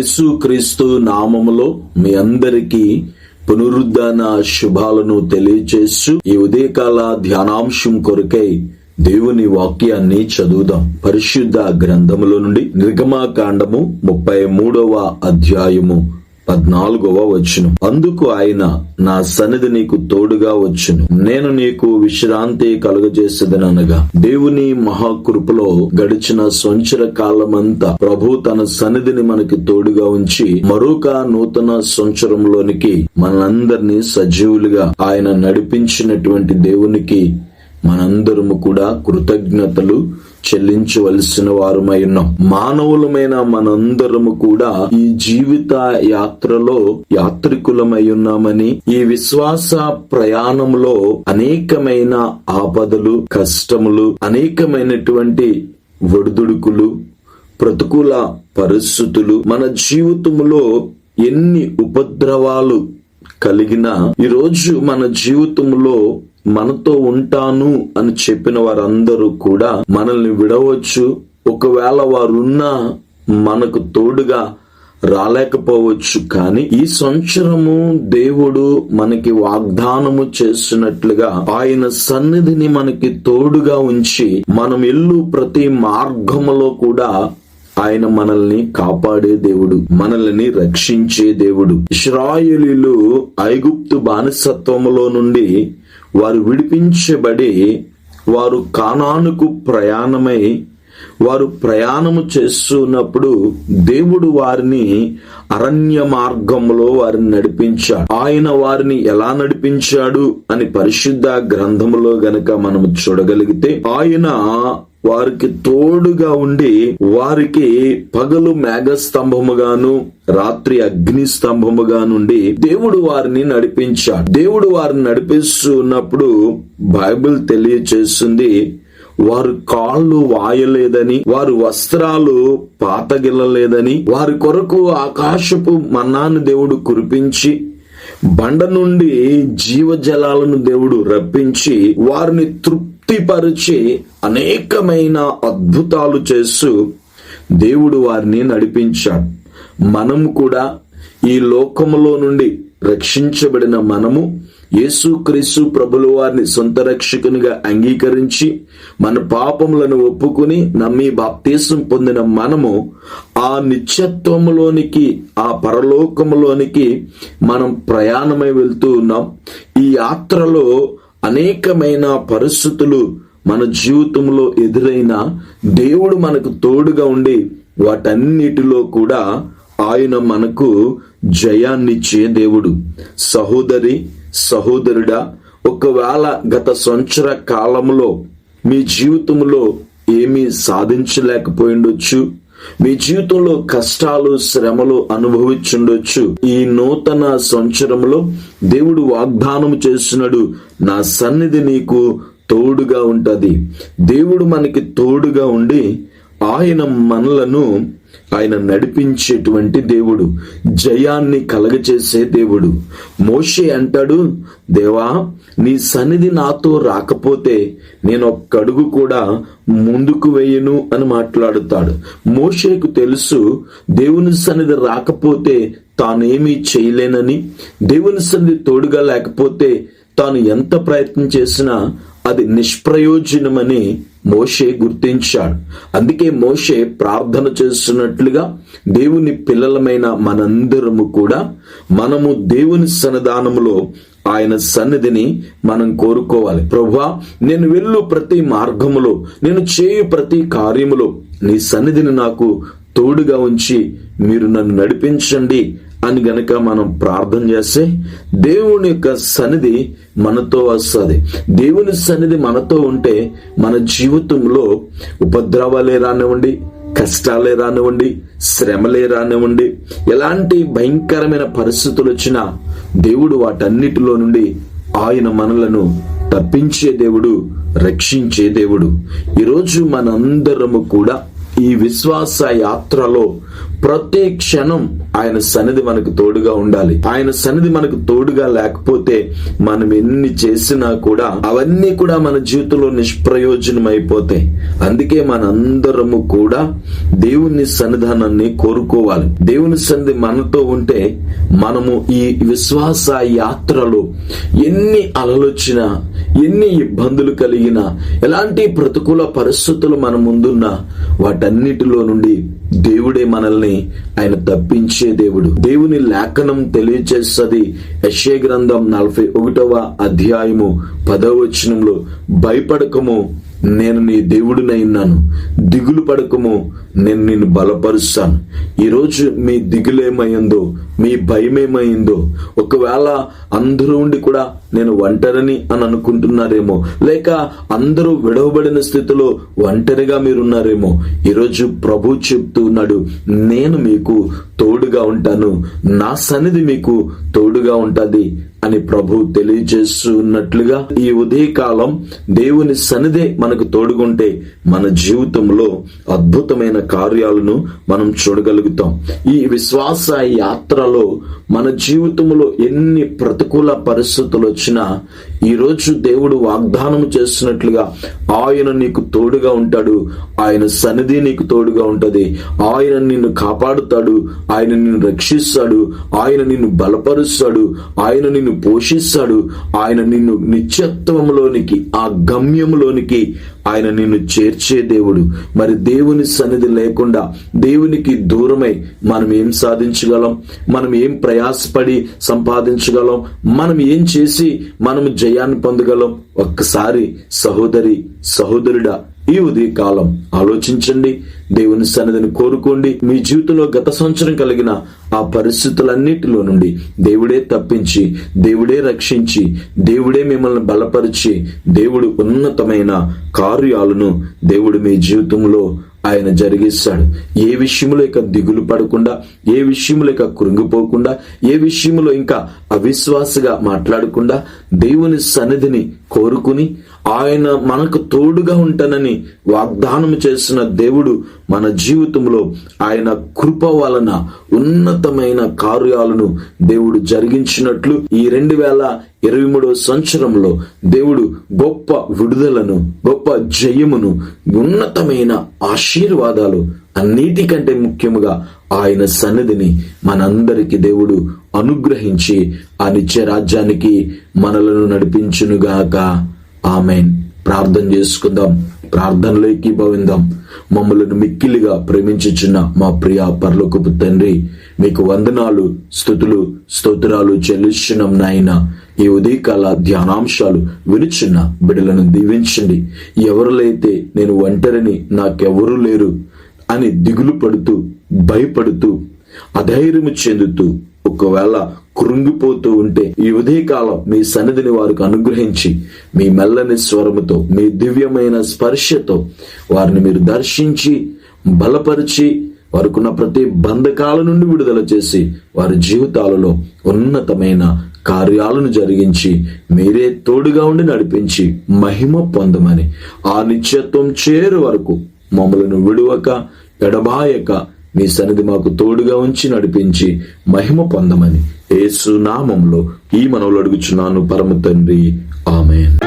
యేసు క్రీస్తు నామములో మీ అందరికీ పునరుద్ధాన శుభాలను తెలియచేస్తూ ఈ ఉదయకాల ధ్యానాంశం కొరకై దేవుని వాక్యాన్ని చదువుదాం. పరిశుద్ధ గ్రంథములో నుండి నిర్గమాకాండము ముప్పై మూడవ అధ్యాయము. పద్నాలుగవ వచ్చును అందుకు ఆయన నా సన్నిధి నీకు తోడుగా వచ్చును. నేను నీకు విశ్రాంతి కలుగజేసేదనగా దేవుని మహాకృపలో గడిచిన సంవత్సర కాలమంతా ప్రభు తన సన్నిధిని మనకి తోడుగా ఉంచి మరొక నూతన సంవత్సరంలోనికి మనందరినీ సజీవులుగా ఆయన నడిపించినటువంటి దేవునికి మనందరము కూడా కృతజ్ఞతలు చెల్లించవలసిన వారమై ఉన్నాం మానవులమైన మనందరము కూడా ఈ జీవిత యాత్రలో యాత్రికులమై ఉన్నామని ఈ విశ్వాస ప్రయాణంలో అనేకమైన ఆపదలు కష్టములు అనేకమైనటువంటి ఒడిదుడుకులు ప్రతికూల పరిస్థితులు మన జీవితంలో ఎన్ని ఉపద్రవాలు కలిగిన ఈరోజు మన జీవితంలో మనతో ఉంటాను అని చెప్పిన వారందరూ కూడా మనల్ని విడవచ్చు. ఒకవేళ వారున్నా మనకు తోడుగా రాలేకపోవచ్చు. కానీ ఈ సంవత్సరము దేవుడు మనకి వాగ్దానము చేస్తున్నట్లుగా ఆయన సన్నిధిని మనకి తోడుగా ఉంచి మనం ఇల్లు ప్రతి మార్గములో కూడా ఆయన మనల్ని కాపాడే దేవుడు మనల్ని రక్షించే దేవుడు. ఇస్రాయేలీలు ఐగుప్తు బానిసత్వములో నుండి వారు విడిపించబడి వారు కానానుకు ప్రయాణమై వారు ప్రయాణము చేస్తున్నప్పుడు దేవుడు వారిని అరణ్య మార్గంలో వారిని నడిపించాడు. ఆయన వారిని ఎలా నడిపించాడు అని పరిశుద్ధ గ్రంథములో గనక మనం చూడగలిగితే ఆయన వారికి తోడుగా ఉండి వారికి పగలు మేఘస్తంభముగాను రాత్రి అగ్ని స్తంభముగా నుండి దేవుడు వారిని నడిపించాడు. దేవుడు వారిని నడిపిస్తున్నప్పుడు బైబిల్ తెలియచేస్తుంది వారు కాళ్ళు వాయలేదని వారు వస్త్రాలు పాతగిల్లలేదని వారి కొరకు ఆకాశపు మన్నాను దేవుడు కురిపించి బండ నుండి జీవజలాలను దేవుడు రప్పించి వారిని తృప్తిపరిచి అనేకమైన అద్భుతాలు చేస్తూ దేవుడు వారిని నడిపించాడు. మనం కూడా ఈ లోకములో నుండి రక్షించబడిన మనము యేసుక్రీస్తు ప్రభుల వారిని సొంత రక్షకునిగా అంగీకరించి మన పాపములను ఒప్పుకుని నమ్మి బాప్తీసం పొందిన మనము ఆ నిత్యత్వములోనికి ఆ పరలోకములోనికి మనం ప్రయాణమై వెళ్తూ ఉన్నాం. ఈ యాత్రలో అనేకమైన పరిస్థితులు మన జీవితంలో ఎదురైన దేవుడు మనకు తోడుగా ఉండి వాటన్నిటిలో కూడా ఆయన మనకు జయాన్నిచ్చే దేవుడు. సహోదరి సహోదరుడా ఒకవేళ గత సంవత్సర కాలంలో మీ జీవితంలో ఏమీ సాధించలేకపోయిండొచ్చు మీ జీవితంలో కష్టాలు శ్రమలు అనుభవించుండొచ్చు ఈ నూతన సంవత్సరంలో దేవుడు వాగ్దానం చేస్తున్నాడు నా సన్నిధి నీకు తోడుగా ఉంటది. దేవుడు మనకి తోడుగా ఉండి ఆయన మనలను ఆయన నడిపించేటువంటి దేవుడు జయాన్ని కలగచేసే దేవుడు. మోషే అంటాడు దేవా నీ సన్నిధి నాతో రాకపోతే నేను ఒక్కడుగు కూడా ముందుకు వేయను అని మాట్లాడుతాడు. మోషేకు తెలుసు దేవుని సన్నిధి రాకపోతే తానేమీ చేయలేనని. దేవుని సన్నిధి తోడుగా లేకపోతే తాను ఎంత ప్రయత్నం చేసినా అది నిష్ప్రయోజనమని మోషే గుర్తించాడు. అందుకే మోషే ప్రార్థన చేస్తున్నట్లుగా దేవుని పిల్లలమైన మనందరము కూడా మనము దేవుని సన్నిధానములో ఆయన సన్నిధిని మనం కోరుకోవాలి. ప్రభువా నేను వెళ్ళు ప్రతి మార్గములో నేను చేయు ప్రతి కార్యములో నీ సన్నిధిని నాకు తోడుగా ఉంచి మీరు నన్ను నడిపించండి. అని గనక మనం ప్రార్థన చేస్తే దేవుని యొక్క సన్నిధి మనతో వస్తుంది. దేవుని సన్నిధి మనతో ఉంటే మన జీవితంలో ఉపద్రవాలే రానివ్వండి కష్టాలే రానివ్వండి శ్రమలే రానివ్వండి ఎలాంటి భయంకరమైన పరిస్థితులు వచ్చినా దేవుడు వాటన్నిటిలో నుండి ఆయన మనలను తప్పించే దేవుడు రక్షించే దేవుడు. ఈరోజు మనందరము కూడా ఈ విశ్వాస యాత్రలో ప్రతి క్షణం ఆయన సన్నిధి మనకు తోడుగా ఉండాలి. ఆయన సన్నిధి మనకు తోడుగా లేకపోతే మనం ఎన్ని చేసినా కూడా అవన్నీ కూడా మన జీవితంలో నిష్ప్రయోజనం అయిపోతాయి అందుకే మనందరము కూడా దేవుని సన్నిధానాన్ని కోరుకోవాలి. దేవుని సన్నిధి మనతో ఉంటే మనము ఈ విశ్వాస యాత్రలో ఎన్ని అలలొచ్చినా ఎన్ని ఇబ్బందులు కలిగినా ఎలాంటి ప్రతికూల పరిస్థితులు మన ముందున్నా వాటన్నిటిలో నుండి దేవుడే మనల్ని ఆయన తప్పించే దేవుడు. దేవుని లేఖనం తెలియచేస్తుంది యశే గ్రంథం నలభై ఒకటవ అధ్యాయము పదవచనంలో భయపడకము నేను నీ దేవుడినైనాను దిగులు పడకము నేను నిన్ను బలపరుస్తాను. ఈరోజు మీ దిగులేమైందో మీ భయమేమైందో ఒకవేళ అందరూ ఉండి కూడా నేను ఒంటరిని అని అనుకుంటున్నారేమో లేక అందరూ విడవబడిన స్థితిలో ఒంటరిగా మీరున్నారేమో ఈరోజు ప్రభు చెప్తూ ఉన్నాడు నేను మీకు తోడుగా ఉంటాను. నా సన్నిధి మీకు తోడుగా ఉంటుంది. అని ప్రభు తెలియజేస్తున్నట్లుగా ఈ ఉదయకాలం దేవుని సన్నిధే మనకు తోడుగుంటే మన జీవితంలో అద్భుతమైన కార్యాలను మనం చూడగలుగుతాం. ఈ విశ్వాస యాత్రలో మన జీవితంలో ఎన్ని ప్రతికూల పరిస్థితులు వచ్చినా ఈ రోజు దేవుడు వాగ్దానం చేస్తున్నట్లుగా ఆయన నీకు తోడుగా ఉంటాడు. ఆయన సన్నిధి నీకు తోడుగా ఉంటుంది. ఆయన నిన్ను కాపాడుతాడు. ఆయన నిన్ను రక్షిస్తాడు. ఆయన నిన్ను బలపరుస్తాడు. ఆయన నిన్ను పోషిస్తాడు. ఆయన నిన్ను నిత్యత్వంలోనికి ఆ గమ్యంలోనికి ఆయన నిన్ను చేర్చే దేవుడు. మరి దేవుని సన్నిధి లేకుండా దేవునికి దూరమై మనం ఏం సాధించగలం? మనం ఏం ప్రయాసపడి సంపాదించగలం? మనం ఏం చేసి మనం జయాన్ని పొందగలం? ఒక్కసారి సహోదరి సహోదరుడా ఈ ఉదయకాలం ఆలోచించండి. దేవుని సన్నిధిని కోరుకోండి. మీ జీవితంలో గత సంవత్సరం కలిగిన ఆ పరిస్థితులన్నిటిలో నుండి దేవుడే తప్పించి దేవుడే రక్షించి దేవుడే మిమ్మల్ని బలపరిచి దేవుడు ఉన్నతమైన కార్యాలను దేవుడు మీ జీవితంలో ఆయన జరిగిస్తాడు. ఏ విషయంలో ఇక దిగులు పడకుండా ఏ విషయంలో ఇక కృంగిపోకుండా ఏ విషయంలో ఇంకా అవిశ్వాసగా మాట్లాడకుండా దేవుని సన్నిధిని కోరుకుని ఆయన మనకు తోడుగా ఉంటానని వాగ్దానం చేసిన దేవుడు మన జీవితంలో ఆయన కృప వలన ఉన్నతమైన కార్యాలను దేవుడు జరిగించినట్లు ఈ రెండు వేల ఇరవై మూడవ సంవత్సరంలో దేవుడు గొప్ప విడుదలను గొప్ప జయమును ఉన్నతమైన ఆశీర్వాదాలు అన్నిటికంటే ముఖ్యముగా ఆయన సన్నిధిని మనందరికి దేవుడు అనుగ్రహించి ఆ నిత్య రాజ్యానికి మనలను నడిపించునుగాక. ఆమెన్. ప్రార్థన చేసుకుందాం. ప్రార్థనలోకి ఏకీభవిందాం. మమ్మలను మిక్కిలిగా ప్రేమించుచున్న మా ప్రియ పర్లోకపు తండ్రి మీకు వందనాలు స్థుతులు స్తోత్రాలు చెల్లిస్తున్నాం నాయన. ఈ ఉదయకాల ధ్యానాంశాలు వినుచున్న బిడలను దీవించండి. ఎవరులైతే నేను ఒంటరిని నాకెవరూ లేరు అని దిగులు పడుతూ భయపడుతూ అధైర్యము చెందుతూ ఒకవేళ కృంగిపోతూ ఉంటే ఈ ఉదయకాలం మీ సన్నిధిని వారికి అనుగ్రహించి మీ మెల్లని స్వరముతో మీ దివ్యమైన స్పర్శతో వారిని మీరు దర్శించి బలపరిచి వారికున్న ప్రతి బంధకాల నుండి విడుదల చేసి వారి జీవితాలలో ఉన్నతమైన కార్యాలను జరిగించి మీరే తోడుగా ఉండి నడిపించి మహిమ పొందమని ఆ నిత్యత్వం చేరు వరకు మమ్మలను విడువక ఎడబాయక మీ సన్నిధి మాకు తోడుగా ఉంచి నడిపించి మహిమ పొందమని ఏసు నామంలో ఈ మనవులు అడుగుచున్నాను పరమ తండ్రి. ఆమె